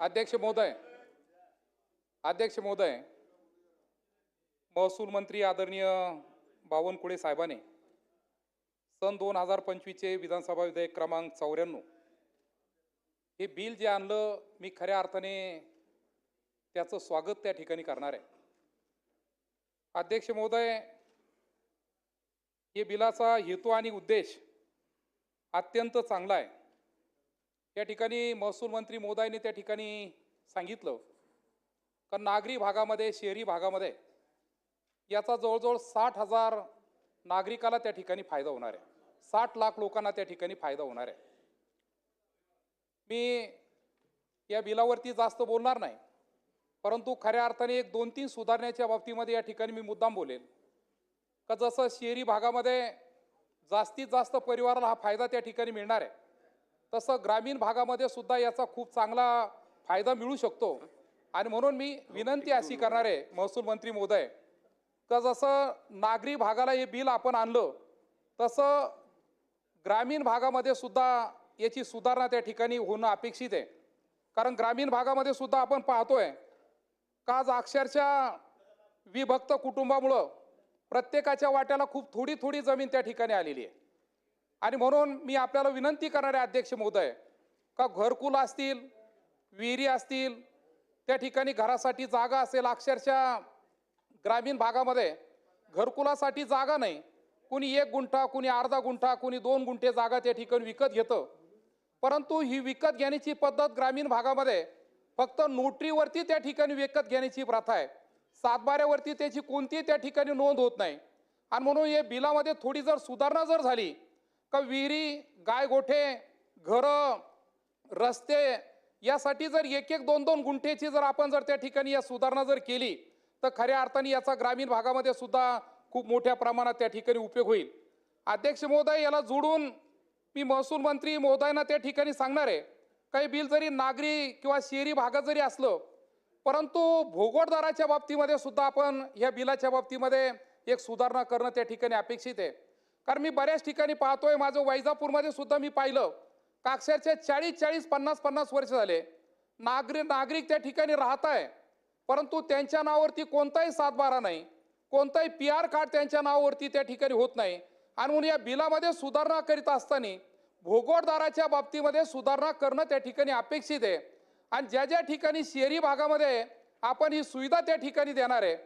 अध्यक्ष महोदय अध्यक्ष महोदय महसूल मंत्री आदरणीय बावनकुळे साहेबाने सन दोन हजार पंचवीसचे विधानसभा विधेयक क्रमांक चौऱ्याण्णव हे बिल जे आणलं मी खऱ्या अर्थाने त्याचं स्वागत त्या ठिकाणी करणार आहे. अध्यक्ष महोदय हे बिलाचा हेतू आणि उद्देश अत्यंत चांगला आहे. या ठिकाणी महसूल मंत्री मोदायने त्या ठिकाणी सांगितलं. का नागरी भागामध्ये शहरी भागामध्ये याचा जवळजवळ साठ हजार नागरिकाला त्या ठिकाणी फायदा होणार आहे. साठ लाख लोकांना त्या ठिकाणी फायदा होणार आहे. मी या बिलावरती जास्त बोलणार नाही. परंतु खऱ्या अर्थाने एक दोन तीन सुधारण्याच्या बाबतीमध्ये या ठिकाणी मी मुद्दाम बोलेल. का जसं शहरी भागामध्ये जास्तीत जास्त परिवाराला हा फायदा त्या ठिकाणी मिळणार आहे तसं ग्रामीण भागामध्ये सुद्धा याचा खूप चांगला फायदा मिळू शकतो. आणि म्हणून मी विनंती अशी करणार आहे महसूल मंत्री महोदय का जसं नागरी भागाला हे बिल आपण आणलं तसं ग्रामीण भागामध्ये सुद्धा याची सुधारणा त्या ठिकाणी होणं अपेक्षित आहे. कारण ग्रामीण भागामध्ये सुद्धा आपण पाहतोय का आज अक्षरशः विभक्त कुटुंबामुळं प्रत्येकाच्या वाट्याला खूप थोडी थोडी जमीन त्या ठिकाणी आलेली आहे. आणि म्हणून मी आपल्याला विनंती करणारे अध्यक्ष महोदय का घरकुल असतील विहिरी असतील त्या ठिकाणी घरासाठी जागा असेल अक्षरशः ग्रामीण भागामध्ये घरकुलासाठी जागा नाही. कुणी एक गुंठा कुणी अर्धा गुंठा कुणी दोन गुंठे जागा त्या ठिकाणी विकत घेतं. परंतु ही विकत घेण्याची पद्धत ग्रामीण भागामध्ये फक्त नोटरीवरती त्या ठिकाणी विकत घेण्याची प्रथा आहे. सातबाऱ्यावरती त्याची कोणतीही त्या ठिकाणी नोंद होत नाही. आणि म्हणून या बिलामध्ये थोडी जर सुधारणा जर झाली का विहिरी गाय गोठे घरं रस्ते यासाठी जर एक एक दोन दोन गुंठेची जर आपण जर त्या ठिकाणी या सुधारणा जर केली तर खऱ्या अर्थाने याचा ग्रामीण भागामध्ये सुद्धा खूप मोठ्या प्रमाणात त्या ठिकाणी उपयोग होईल. अध्यक्ष महोदय याला जोडून मी महसूल मंत्री महोदयांना त्या ठिकाणी सांगणार आहे. काही बिल जरी नागरी किंवा शहरी भागात जरी असलं परंतु भोगोटदाराच्या बाबतीमध्ये सुद्धा आपण ह्या बिलाच्या बाबतीमध्ये एक सुधारणा करणं त्या ठिकाणी अपेक्षित आहे. कारण मी बऱ्याच ठिकाणी पाहतोय माझं वैजापूरमध्ये सुद्धा मी पाहिलं. का अक्षरशः चाळीस चाळीस पन्नास पन्नास वर्ष झाले. नागरिक नागरिक त्या ठिकाणी राहत आहे परंतु त्यांच्या नावावरती कोणताही सातबारा नाही. कोणताही पी आर कार्ड त्यांच्या नावावरती त्या ठिकाणी होत नाही. आणि म्हणून या बिलामध्ये सुधारणा करीत असताना भोगोटदाराच्या बाबतीमध्ये सुधारणा करणं त्या ठिकाणी अपेक्षित आहे. आणि ज्या ज्या ठिकाणी शहरी भागामध्ये आपण ही सुविधा त्या ठिकाणी देणार आहे.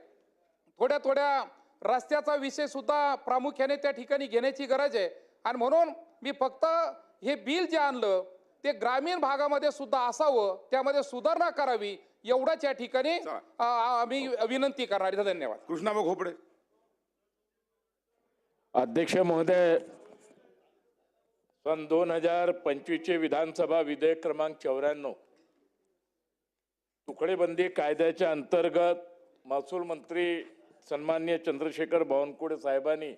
थोड्या थोड्या रस्त्याचा विषय सुद्धा प्रामुख्याने त्या ठिकाणी घेण्याची गरज आहे. आणि म्हणून मी फक्त हे बिल जे आणलं ते ग्रामीण भागामध्ये सुद्धा असावं त्यामध्ये सुधारणा करावी एवढंच या ठिकाणी आम्ही विनंती करणार. आहे धन्यवाद. कृष्णाबा घोपडे अध्यक्ष महोदय सन दोन हजार पंचवीसचे विधानसभा विधेयक क्रमांक चौऱ्याण्णव. तुकडेबंदी कायद्याच्या अंतर्गत महसूल मंत्री सन्मान्य चंद्रशेखर बावनकुळे साहेबांनी